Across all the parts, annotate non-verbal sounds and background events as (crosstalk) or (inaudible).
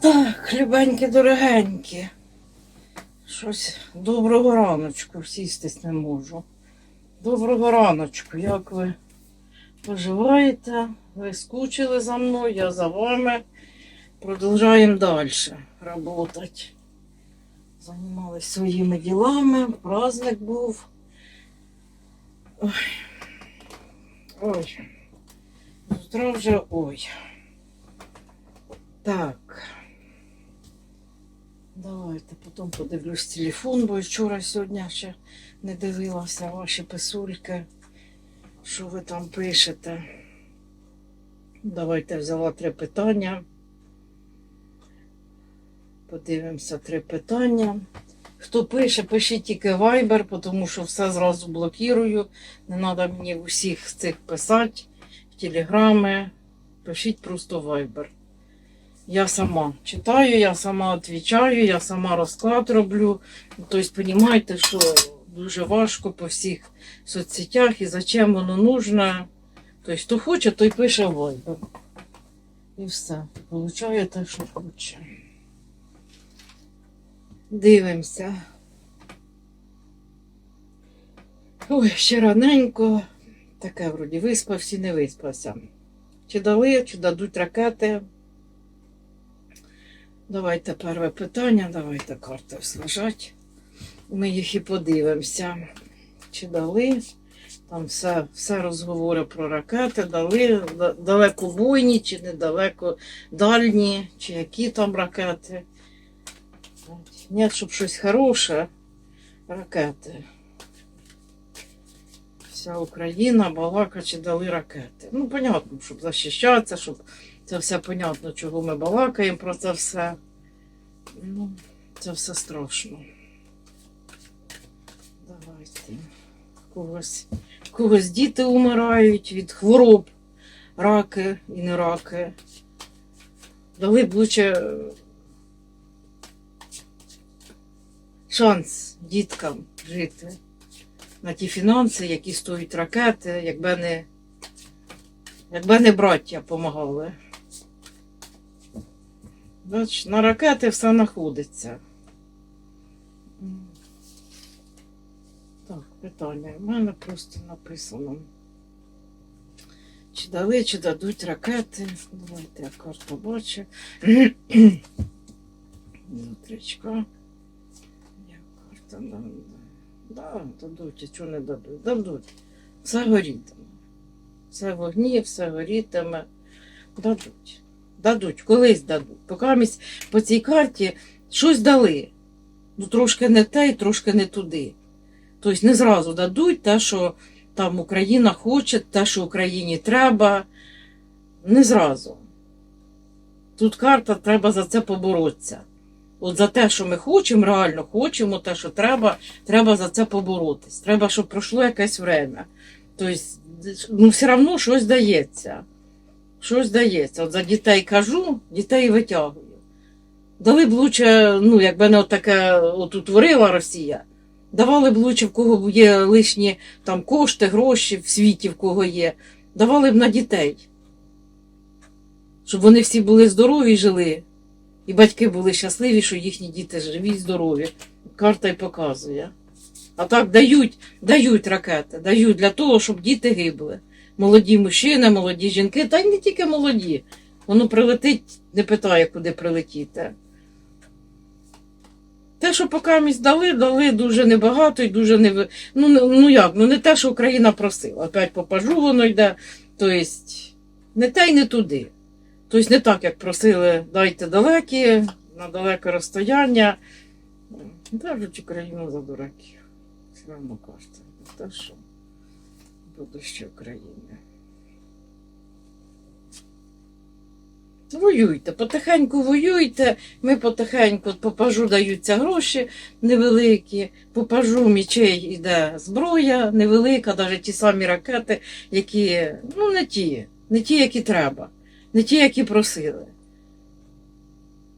Так, хлібенькі дорогенькі. Щось доброго раночку, сістись не можу. Доброго раночку, як ви поживаєте? Ви скучили за мною, я за вами. Продовжуємо далі працювати. Займалися своїми ділами, праздник був. Ой. Ой. Завтра вже ой. Так. Давайте потім подивлюсь телефон, бо вчора сьогодні ще не дивилася ваші писульки, що ви там пишете. Давайте взяла три питання. Подивимося три питання. Хто пише, пишіть тільки Viber, тому що все зразу блокірую. Не треба мені усіх цих писати в телеграми. Пишіть просто Viber. Я сама читаю, я сама відповідаю, я сама розклад роблю. Тобто, розумієте, що дуже важко по всіх соцсетях і зачем воно нужно. Тобто, хто хоче, той пише в Viber. І все. Получає те, що хоче. Дивимося. Ой, ще раненько. Таке вроді виспався, не виспався. Чи дали, чи дадуть ракети? Давайте перше питання, давайте карти слежать. Ми їх і подивимося. Чи дали? Там все, все розговори про ракети, дали да- далекобойні, чи недалеко дальні, чи які там ракети. Ні, щоб щось хороше. Ракети. Вся Україна, балака, чи дали ракети. Ну, понятно, щоб захищатися, щоб це все понятно, чого ми балакаємо про це все. Ну, це все страшно. Давайте. Когось, когось діти умирають від хвороб, раки і не раки. Дали б лучше е, шанс діткам жити на ті фінанси, які стоять ракети, якби не, якби не браття допомагали. Бач, на ракети все знаходиться. Так, питання. У мене просто написано. Чи дали, чи дадуть ракети. Давайте я карту бачу. Зустрічка. Я карта да, да. Да, дадуть, а чого не дадуть? Дадуть. Все горітиме. Все вогні, все горітиме. Дадуть. Дадуть, колись дадуть. Поки місь по цій карті щось дали. Ну, трошки не те і трошки не туди. Тобто не зразу дадуть те, що там Україна хоче, те, що Україні треба. Не зразу. Тут карта треба за це поборотися. От за те, що ми хочемо, реально хочемо, те, що треба, треба за це поборотись. Треба, щоб пройшло якесь время. Тобто, ну, все одно щось дається. Щось дається. От за дітей кажу, дітей витягую. Дали б лучше, ну, якби не таке от утворила Росія, давали б лучше, в кого є лишні там кошти, гроші в світі, в кого є, давали б на дітей. Щоб вони всі були здорові і жили. І батьки були щасливі, що їхні діти живі і здорові. Карта й показує. А так дають, дають ракети, дають для того, щоб діти гибли. Молоді мужчини, молоді жінки, та й не тільки молоді. Воно прилетить, не питає, куди прилетіти. Те, що поки місь дали, дали дуже небагато і дуже не ну, ну як, ну не те, що Україна просила. Опять по пажу воно йде. Тобто, не те й не туди. Тобто не так, як просили, дайте далекі, на далеке розстояння. Держуть Україну за дураків. Все одно кажете. Те, що будуще України. Воюйте, потихеньку воюйте. Ми потихеньку по пажу даються гроші невеликі, по пажу мічей йде зброя невелика, навіть ті самі ракети, які ну не ті, не ті, які треба, не ті, які просили.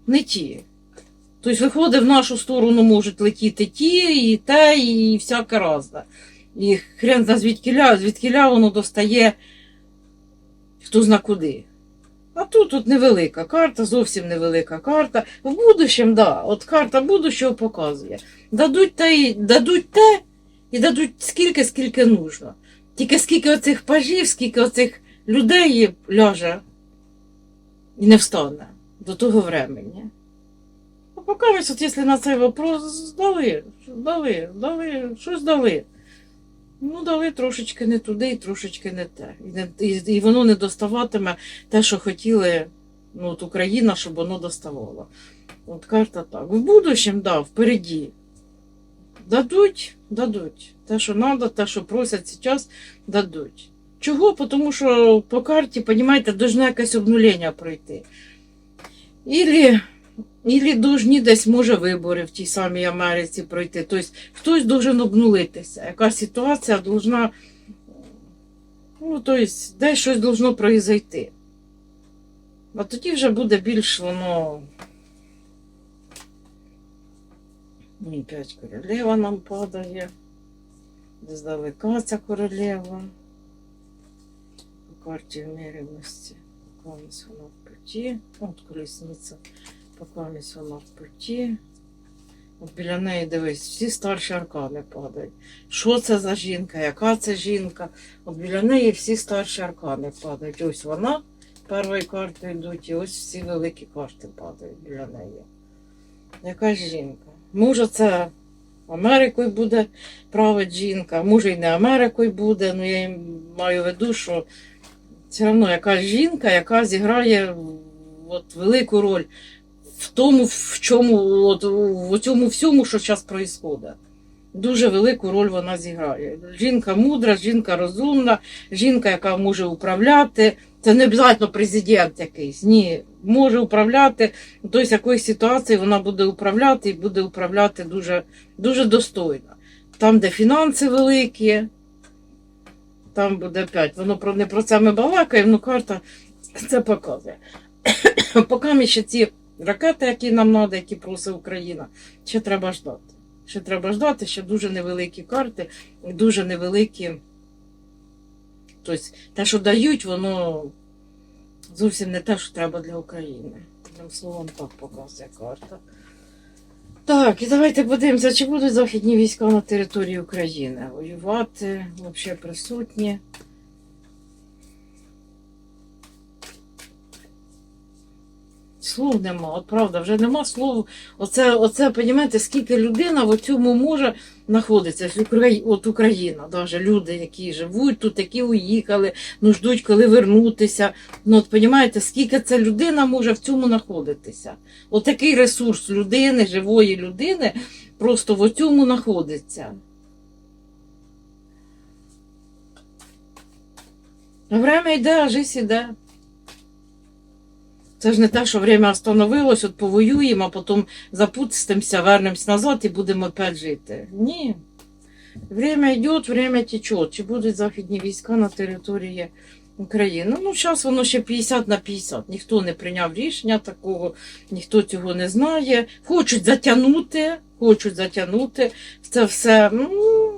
Не ті. Тобто, виходить, в нашу сторону можуть летіти ті, і те, і всяке разне. І хрен зна звідкіля, звідкіля воно достає хто зна куди. А тут тут невелика карта, зовсім невелика карта. В будущем, да, от карта будущого показує. Дадуть те, і- дадуть те і дадуть скільки, скільки нужно. Тільки скільки оцих пажів, скільки оцих людей ляже і не встане до того времени. А поки ось, от, якщо на цей вопрос дали, дали, дали, щось дали. Ну, дали трошечки не туди і трошечки не те. І, і, воно не доставатиме те, що хотіли ну, от Україна, щоб воно доставало. От карта так. В будущем, да, впереді. Дадуть, дадуть. Те, що треба, те, що просять зараз, дадуть. Чого? Тому що по карті, розумієте, должне якесь обнулення пройти. Ілі, ілі должні десь може вибори в тій самій Америці пройти. Тобто хтось должен обнулитися. Яка ситуація должна. Ну, тобто, десь щось должно произойти. А тоді вже буде більш воно. Ні, п'ять королева нам падає. Десь далека ця королева. По карті вміряності. Покамість вона в путі. От колісниця. Покамість вона в путі. Біля неї дивись, всі старші аркани падають. Що це за жінка? Яка це жінка? От біля неї всі старші аркани падають. Ось вона першої карти йдуть, і ось всі великі карти падають біля неї. Яка жінка? Може, це Америкою буде править жінка, може і не Америкою буде, ну я маю в виду, що все одно якась жінка, яка зіграє от, велику роль в тому, в чому, от, в цьому всьому, що зараз відбувається. Дуже велику роль вона зіграє. Жінка мудра, жінка розумна, жінка, яка може управляти. Це не обов'язково президент якийсь. Ні, може управляти. Тобто якоїсь ситуації вона буде управляти і буде управляти дуже, дуже достойно. Там, де фінанси великі, там буде опять. Воно про не про це ми балакаємо, ну карта це показує. (coughs) Поки ми ще ці ракети, які нам треба, які просить Україна, ще треба ждати. Ще треба ждати, ще дуже невеликі карти, дуже невеликі. Тобто те, що дають, воно зовсім не те, що треба для України. Одним словом, так показує карта. Так, і давайте подивимося, чи будуть західні війська на території України воювати, взагалі присутні. Слов нема, от правда, вже нема слов. Оце, оце, розумієте, скільки людина в цьому може знаходиться. От Україна, навіть люди, які живуть тут, які уїхали, ну ждуть, коли вернутися. Ну, от розумієте, скільки ця людина може в цьому знаходитися. От такий ресурс людини, живої людини, просто в цьому знаходиться. Время йде, а життя іде. Це ж не те, що время остановилось, от повоюємо, а потім запустимося, вернемось назад і будемо опять жити. Ні. Время йде, время тече. Чи будуть західні війська на території України? Ну, зараз воно ще 50 на 50. Ніхто не прийняв рішення такого, ніхто цього не знає. Хочуть затягнути, хочуть затягнути це все. Ну,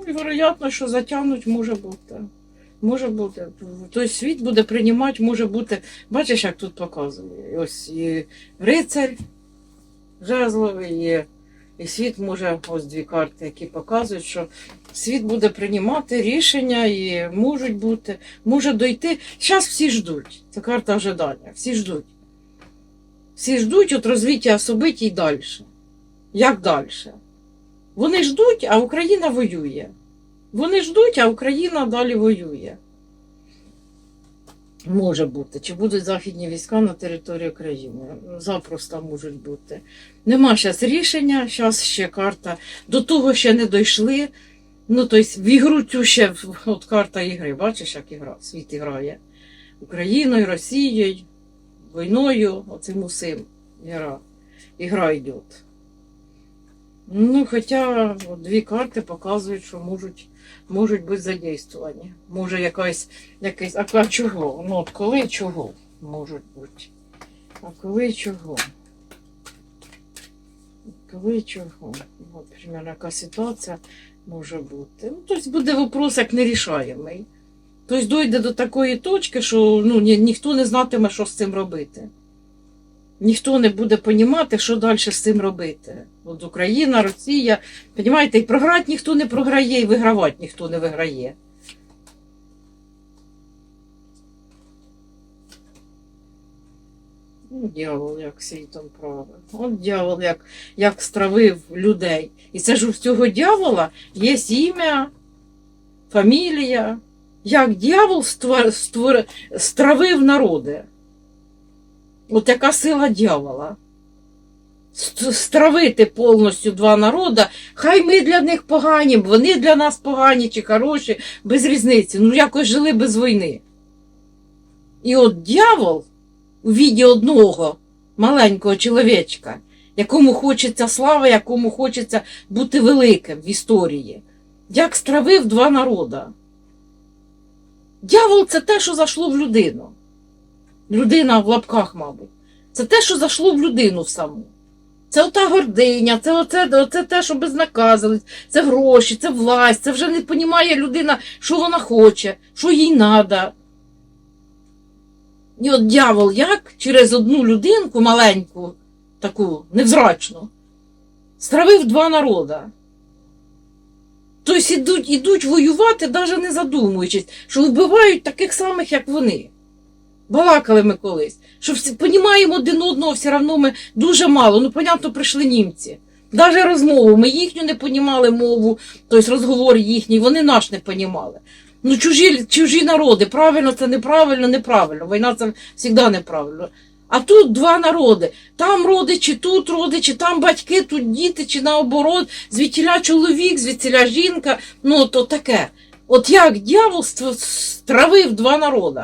вероятно, що затягнуть може бути. Може бути. Той світ буде приймати, може бути. Бачиш, як тут показує. Ось і рицарь жезловий, і, і світ може, ось дві карти, які показують, що світ буде приймати рішення і можуть бути, може дойти. Зараз всі ждуть. Це карта ожидання. Всі ждуть. Всі ждуть от розвиття событий далі. Як далі? Вони ждуть, а Україна воює. Вони ждуть, а Україна далі воює. Може бути. Чи будуть західні війська на території України? Запросто можуть бути. Нема зараз рішення, зараз ще карта. До того ще не дійшли. Ну, тобто, в ігру цю ще от карта ігри, бачиш, як ігра, світ грає. Україною, Росією, війною, оцим усім гра. Ігра йде. Ну, хоча дві карти показують, що можуть, можуть бути задействовані. Може якась, якийсь, а, а чого? Ну, от коли чого можуть бути? А коли чого? Коли чого? От, примерно, яка ситуація може бути. Ну, тобто буде вопрос як нерішаємий. Тобто дойде до такої точки, що ну, ні, ніхто не знатиме, що з цим робити. Ніхто не буде розуміти, що далі з цим робити. От Україна, Росія, розумієте, і програти ніхто не програє, і вигравати ніхто не виграє. Ну, дьявол, як світом правив. От дьявол, як, як стравив людей. І це ж у цього дьявола є ім'я, фамілія. Як дьявол створ, створ, стравив народи. От яка сила дьявола. Стравити повністю два народи. Хай ми для них погані, вони для нас погані чи хороші, без різниці. Ну якось жили без війни. І от дьявол у віді одного маленького чоловічка, якому хочеться слави, якому хочеться бути великим в історії, як стравив два народа. Дьявол це те, що зайшло в людину. Людина в лапках, мабуть. Це те, що зайшло в людину саму. Це ота гординя, це оце, оце те, що безнаказаність, це гроші, це власть, це вже не розуміє людина, що вона хоче, що їй треба. І от дьявол як через одну людинку маленьку, таку невзрачну, стравив два народа. Тобто ідуть, ідуть воювати, навіть не задумуючись, що вбивають таких самих, як вони. Балакали ми колись, що всі понімаємо один одного, все одно ми дуже мало. Ну, понятно, прийшли німці. Навіть розмову, ми їхню не понімали мову, тобто розговор їхній, вони наш не понімали. Ну, чужі, чужі народи, правильно це неправильно, неправильно. Війна це завжди неправильно. А тут два народи. Там родичі, тут родичі, там батьки, тут діти, чи наоборот, звідтіля чоловік, звідтіля жінка. Ну, то таке. От як дьявол ст- стравив два народи,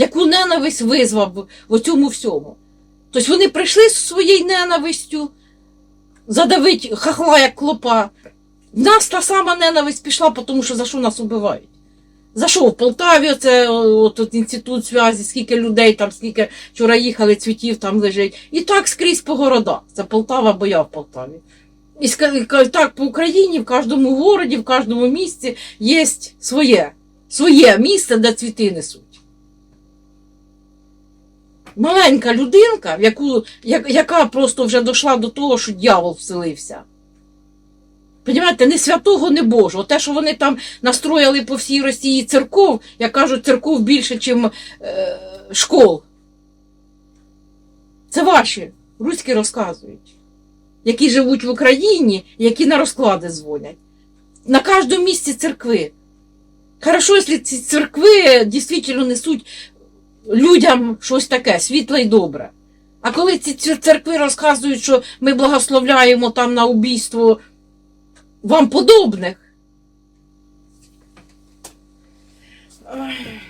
яку ненависть визвав в цьому всьому. Тобто вони прийшли з своєю ненавистю, задавить хахла як клопа. В нас та сама ненависть пішла, тому що за що нас убивають. За що в Полтаві оце от, от інститут зв'язі, скільки людей там, скільки вчора їхали, цвітів там лежить. І так скрізь по городах. Це Полтава, бо я в Полтаві. І так по Україні, в кожному городі, в кожному місці є своє, своє місце, де цвіти несуть. Маленька людинка, яку, як, яка просто вже дійшла до того, що дьявол вселився. Понімаєте, не святого, не Божого. Те, що вони там настроїли по всій Росії церков, як кажуть, церков більше, ніж е, школ. Це ваші, руські розказують, які живуть в Україні, які на розклади дзвонять. На кожному місці церкви. Хорошо, якщо ці церкви дійсно несуть людям щось таке, світле і добре. А коли ці церкви розказують, що ми благословляємо там на убійство вам подобних. Ай,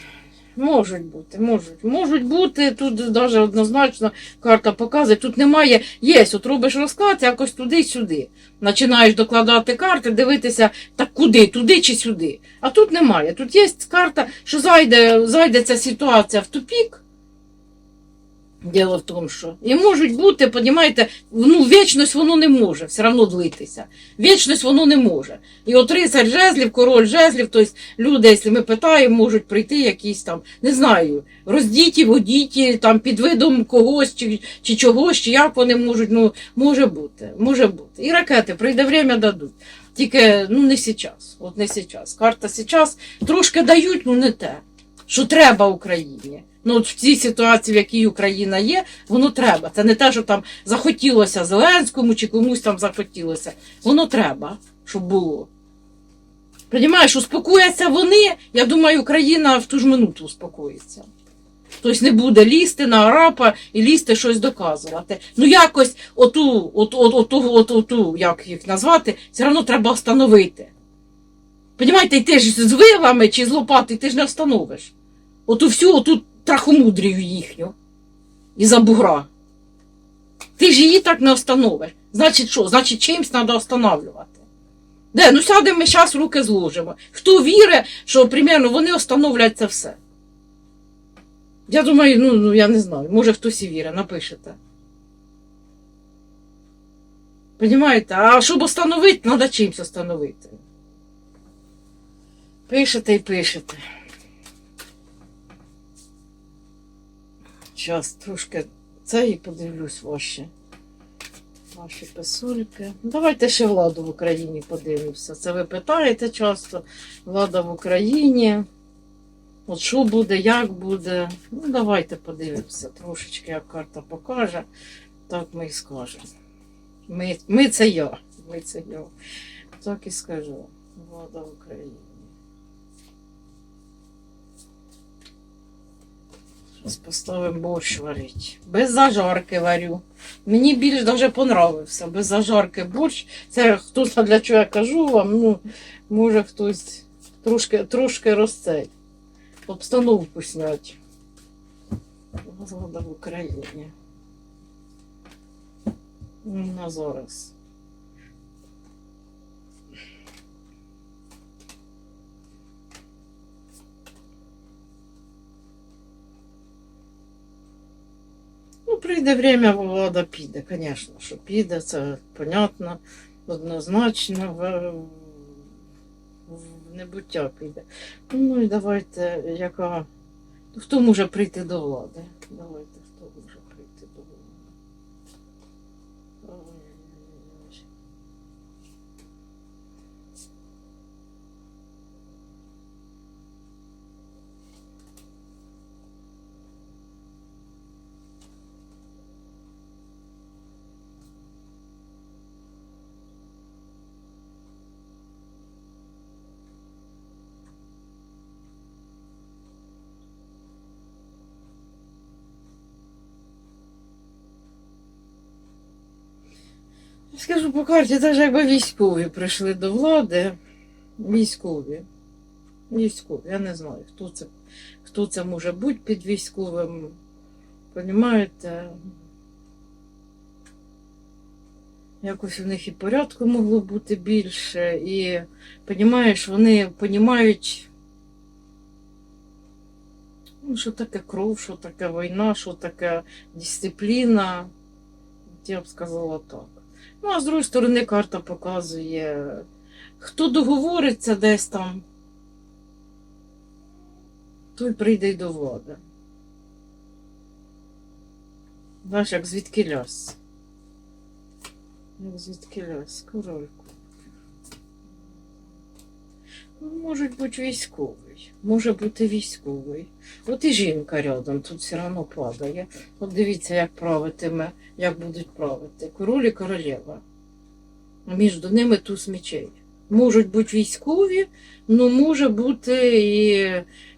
Можуть бути, можуть. Можуть бути, тут навіть однозначно карта показує, тут немає, є, от робиш розклад, якось туди-сюди. Починаєш докладати карти, дивитися, так куди, туди чи сюди. А тут немає. Тут є карта, що зайде, зайде ця ситуація в тупік. Діло в тому, що і можуть бути, понімаєте, ну, вічність воно не може все одно длитися. Вічність воно не може. І от рицар жезлів, король жезлів, тобто люди, якщо ми питаємо, можуть прийти якісь там, не знаю, роздіті, водіті, там під видом когось чи, чи чогось, чи як вони можуть, ну, може бути, може бути. І ракети прийде время дадуть. Тільки ну не зараз. От не зараз. Карта зараз трошки дають, ну не те, що треба Україні. Ну, от в цій ситуації, в якій Україна є, воно треба. Це не те, що там захотілося Зеленському чи комусь там захотілося. Воно треба, щоб було. Понімаєш, успокояться вони, я думаю, Україна в ту ж минуту успокоїться. Тобто не буде лізти на арапа і лізти щось доказувати. Ну якось оту, от, от, оту, от, оту, як їх назвати, все одно треба встановити. Понімаєте, ти ж з вилами чи з лопати ти ж не встановиш. Оту всю оту трахомудрію їхню. Із-за бугра. Ти ж її так не встановиш. Значить що? Значить, чимсь треба встановлювати. Де? Ну сядемо ми зараз руки зложимо. Хто вірить, що примерно вони встановлять це все? Я думаю, ну, ну я не знаю, може хтось і вірить, напишете. Понімаєте? А щоб встановити, треба чимось встановити. Пишете і пишете. Зараз трошки це і подивлюсь ваші. Ваші писульки. Давайте ще владу в Україні подивимося. Це ви питаєте часто. Влада в Україні. От що буде, як буде. Ну, давайте подивимося. Трошечки, як карта покаже, так ми і скажемо. Ми, ми це я. Ми це я. Так і скажу. Влада в Україні. Зараз поставимо борщ варити. Без зажарки варю. Мені більш даже понравився. Без зажарки борщ. Це хтось для чого я кажу вам. Ну, може хтось трошки, трошки розцей. Обстановку снять. Влада в Україні. Ну, На зараз. Прийде время, влада піде, звісно, що піде, це понятно, однозначно в, в небуття піде. Ну і давайте, яка. Хто може прийти до влади? Давайте, хто може прийти до влади. Ой-ой-ой. Скажу по карті, навіть якби військові прийшли до влади, військові. Військові, я не знаю, хто це, хто це може бути під військовим. Понімаєте? Якось у них і порядку могло бути більше, і понімаєш, вони понімають, ну, що таке кров, що таке війна, що таке дисципліна. Я б сказала так. Ну, а з другої сторони, карта показує, хто договориться десь там, той прийде й до влади. Знаєш, як звідки ляс. Як звідки ляс, корольку. Ну, Можуть бути може бути військовий. От і жінка рядом, тут все одно падає. От дивіться, як правитиме, як будуть правити. Король і королева. Між ними туз мечей. Можуть бути військові, ну може бути і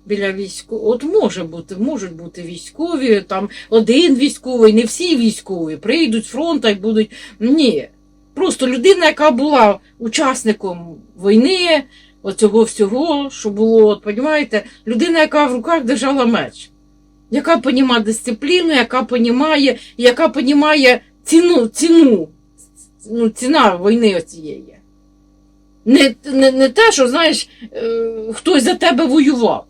біля військових. От може бути, можуть бути військові, там один військовий, не всі військові, прийдуть з фронту і будуть. Ні. Просто людина, яка була учасником війни, оцього всього, що було, от, понімаєте, людина, яка в руках держала меч, яка понімає дисципліну, яка понімає, яка понімає ціну, ціну, ну, ціна війни оцієї. Не, не, не те, що, знаєш, е, хтось за тебе воював,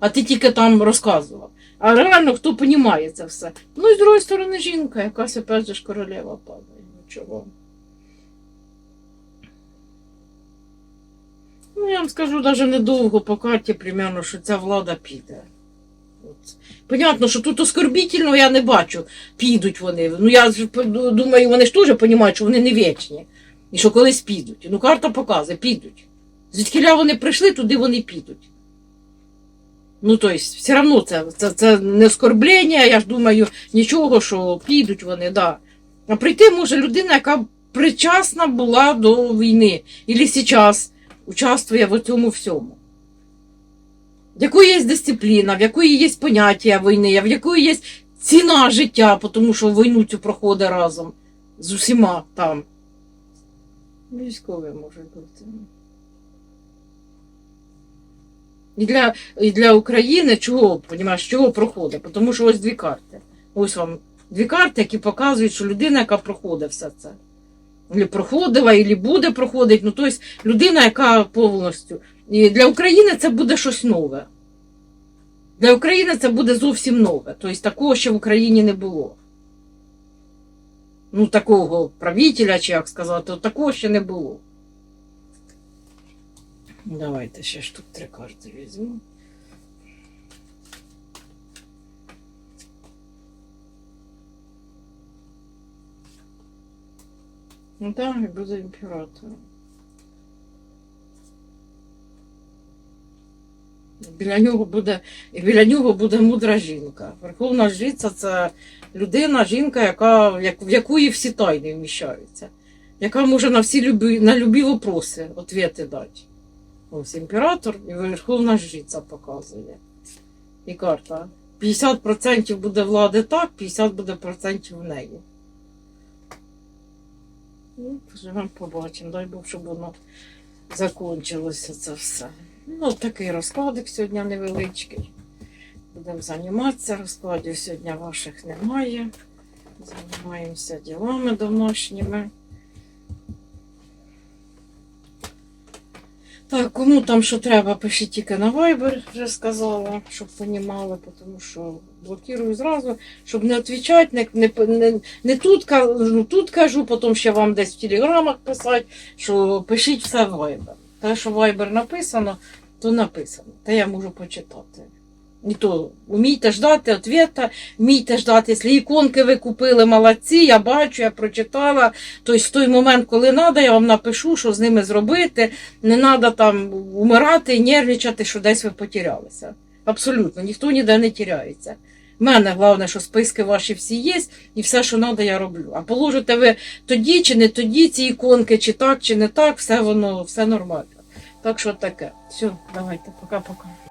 а ти тільки там розказував. А реально хто понімає це все. Ну і з другої сторони жінка, якась опять ж королева падає. Нічого. Ну, я вам скажу навіть недовго по карті, примерно, що ця влада піде. От. Понятно, що тут оскорбітельно я не бачу, підуть вони. Ну я ж думаю, вони ж теж розуміють, що вони не вічні. І що колись підуть. Ну, карта показує, підуть. Звідкіля вони прийшли, туди вони підуть. Ну, тобто, все одно це, це, це не оскорблення, я ж думаю, нічого, що підуть вони, да. А прийти може людина, яка причасна була до війни. Ілі зараз участвує в цьому всьому. В якої є дисципліна, в якої є поняття війни, в якої є ціна життя, тому що війну цю проходить разом з усіма там. Військові може бути. І для, і для України чого, понімаєш, чого проходить? Тому що ось дві карти. Ось вам дві карти, які показують, що людина, яка проходить все це. Проходила, і буде проходити. Ну, тобто людина, яка повністю. І для України це буде щось нове. Для України це буде зовсім нове. Тобто такого ще в Україні не було. Ну, такого правителя, чи як сказати, такого ще не було. Давайте ще ж тут три карти візьму. Ну так, і буде імператором. Біля нього буде, біля нього буде мудра жінка. Верховна жриця це людина, жінка, яка, як, в якої всі тайни вміщаються, яка може на всі любі, на любі вопроси відповіді дати. Ось імператор і верховна жриця показує. І карта. 50% буде влади так, 50% буде процентів в неї. Ну, поживемо, побачимо. Дай Бог, щоб воно закінчилося це все. Ну, такий розкладик сьогодні невеличкий. Будемо займатися. Розкладів сьогодні ваших немає. Займаємося ділами домашніми. Так, кому там що треба, пишіть тільки на Viber, вже сказала, щоб понімали, тому що блокирую зразу, щоб не відповідати, не, не, не, тут, ка- ну, тут кажу, потім ще вам десь в телеграмах писати, що пишіть все в Viber. Те, що Viber написано, то написано. Та я можу почитати. І то вмійте ждати відповіда, вмійте ждати, якщо іконки ви купили, молодці, я бачу, я прочитала. Тобто в той момент, коли треба, я вам напишу, що з ними зробити. Не треба там умирати нервничати, що десь ви потерялися. Абсолютно, ніхто ніде не тіряється. У мене головне, що списки ваші всі є, і все, що треба, я роблю. А положите ви тоді чи не тоді ці іконки, чи так, чи не так, все воно все нормально. Так що таке. Все, давайте, пока-пока.